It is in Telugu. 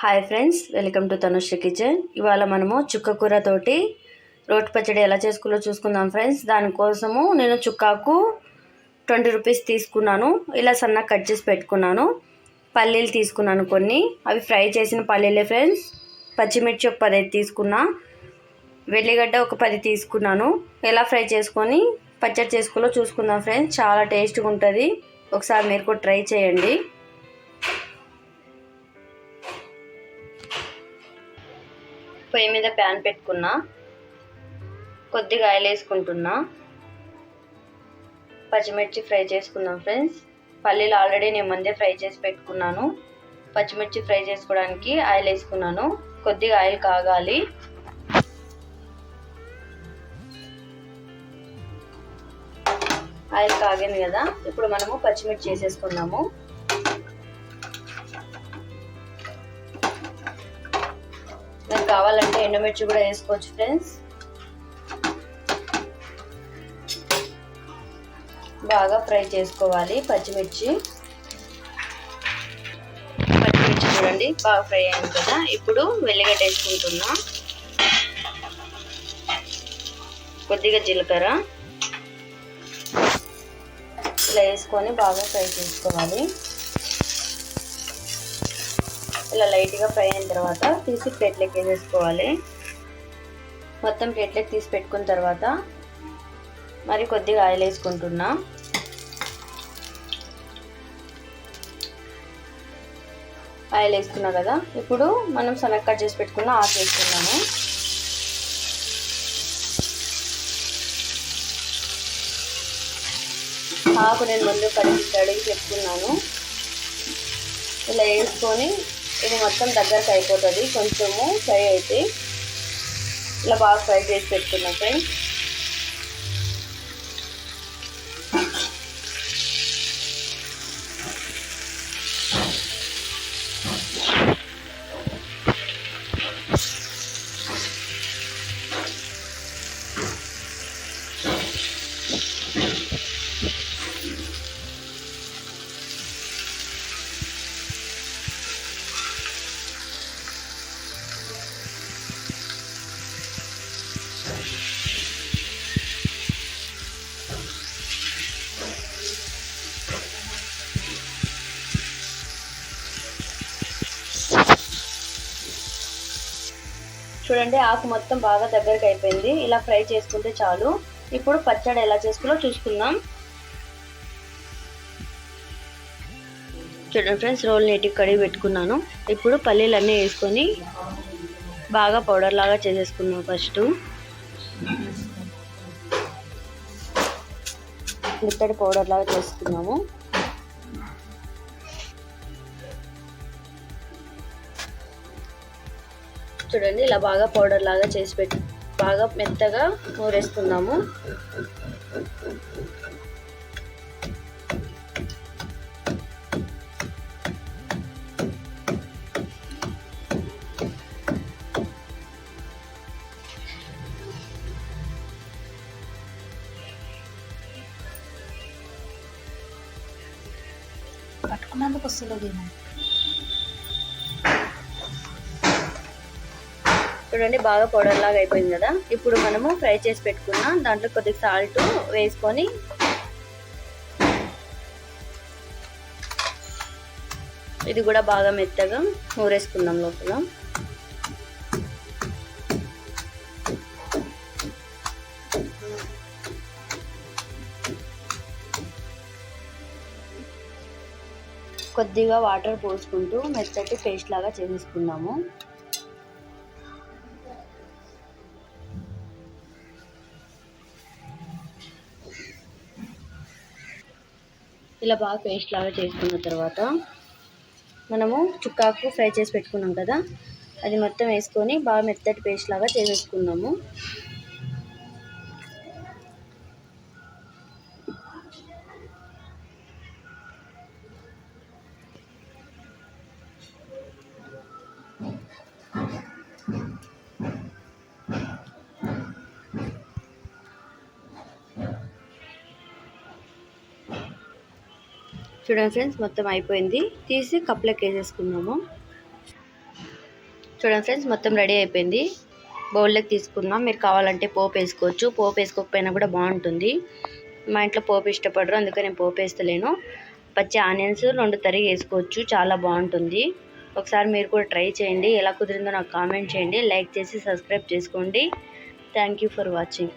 Hi friends welcome to Tanushree kitchen ఇవాళ మనము చుక్క కూరతోటి రోటి పచ్చడి ఎలా చేసుకోలో చూసుకుందాం ఫ్రెండ్స్ దానికోసము నేను చుక్కాకు ట్వంటీ రూపీస్ తీసుకున్నాను. ఇలా సన్నగా కట్ చేసి పెట్టుకున్నాను. పల్లీలు తీసుకున్నాను కొన్ని. అవి ఫ్రై చేసిన పల్లీలే ఫ్రెండ్స్ పచ్చిమిర్చి ఒక పది తీసుకున్నా. వెల్లిగడ్డ ఒక పది తీసుకున్నాను. ఎలా ఫ్రై చేసుకొని పచ్చడి చేసుకోలో చూసుకుందాం ఫ్రెండ్స్ చాలా టేస్ట్గా ఉంటుంది. ఒకసారి మీరు కూడా ట్రై చేయండి. పొయ్యి మీద ప్యాన్ పెట్టుకున్నా. కొద్దిగా ఆయిల్ వేసుకుంటున్నా. పచ్చిమిర్చి ఫ్రై చేసుకుందాం ఫ్రెండ్స్. పల్లీలు ఆల్రెడీ నేను ముందే ఫ్రై చేసి పెట్టుకున్నాను. పచ్చిమిర్చి ఫ్రై చేసుకోవడానికి ఆయిల్ వేసుకున్నాను. కొద్దిగా ఆయిల్ కాగాలి. ఆయిల్ కాగింది కదా. ఇప్పుడు మనము పచ్చిమిర్చి వేసేసుకున్నాము. మీకు కావాలంటే ఎండుమిర్చి కూడా వేసుకోవచ్చు ఫ్రెండ్స్ బాగా ఫ్రై చేసుకోవాలి పచ్చిమిర్చి. పచ్చిమిర్చి చూడండి బాగా ఫ్రై అయింది కదా. ఇప్పుడు వెల్లిగడ్డ వేసుకుంటున్నా. కొద్దిగా జీలకర్ర. ఇలా వేసుకొని బాగా ఫ్రై చేసుకోవాలి. ఇలా లైట్గా ఫ్రై అయిన తర్వాత తీసి ప్లేట్లోకి వేసేసుకోవాలి. మొత్తం ప్లేట్లోకి తీసి పెట్టుకున్న తర్వాత మరి కొద్దిగా ఆయిల్ వేసుకుంటున్నా. ఆయిల్ వేసుకున్నా కదా ఇప్పుడు మనం సనక్ కట్ చేసి పెట్టుకున్న ఆకు వేసుకున్నాము ఆకు నేను ముందు కడిగి కడిగి పెట్టుకున్నాను. ఇలా వేసుకొని ఇది మొత్తం దగ్గరకు అయిపోతుంది. కొంచెము ఫ్రై అయితే. ఇలా బాగా ఫ్రై చేసి పెట్టుకున్నాం ఫ్రెండ్స్. చూడండి ఆకు మొత్తం బాగా దగ్గరకు అయిపోయింది. ఇలా ఫ్రై చేసుకుంటే చాలు. ఇప్పుడు పచ్చడి ఎలా చేసుకోలో చూసుకుందాం. చూడండి ఫ్రెండ్స్ రోల్ నీటికి కడిగి పెట్టుకున్నాను. ఇప్పుడు పల్లీలు అన్నీ వేసుకొని బాగా పౌడర్ లాగా చేసేసుకున్నాం ఫస్ట్. మెత్తడి పౌడర్ లాగా చేసుకున్నాము. చూడండి ఇలా బాగా పౌడర్ లాగా చేసి పెట్టి బాగా మెత్తగా నూరేసుకుందాము పట్టుకున్నందుకు వస్తలేదేమో చూడండి బాగా పౌడర్ లాగా అయిపోయింది కదా. ఇప్పుడు మనము ఫ్రై చేసి పెట్టుకున్న దాంట్లో కొద్దిగా సాల్ట్ వేసుకొని ఇది కూడా బాగా మెత్తగా ఊరేసుకుందాం లోపల. కొద్దిగా వాటర్ పోసుకుంటూ మెత్తటి పేస్ట్ లాగా చేసేసుకుందాము. ఇలా బాగా పేస్ట్ లాగా చేసుకున్న తర్వాత మనము చుక్కాకు ఫ్రై చేసి పెట్టుకున్నాం కదా అది మొత్తం వేసుకొని బాగా మెత్తటి పేస్ట్ లాగా చేసేసుకున్నాము. చూడండి ఫ్రెండ్స్ మొత్తం అయిపోయింది. తీసి కప్లోకి వేసేసుకున్నాము చూడండి ఫ్రెండ్స్ మొత్తం రెడీ అయిపోయింది. బౌల్లోకి తీసుకుందాం. మీరు కావాలంటే పోపు వేసుకోవచ్చు. పోపు వేసుకోకపోయినా కూడా బాగుంటుంది. మా ఇంట్లో పోపు ఇష్టపడరు అందుకని నేను పోపు వేస్తలేను. పచ్చి ఆనియన్స్ రెండు తరిగి వేసుకోవచ్చు. చాలా బాగుంటుంది. ఒకసారి మీరు కూడా ట్రై చేయండి. ఎలా కుదిరిందో నాకు కామెంట్ చేయండి. లైక్ చేసి సబ్స్క్రైబ్ చేసుకోండి. Thank you for watching.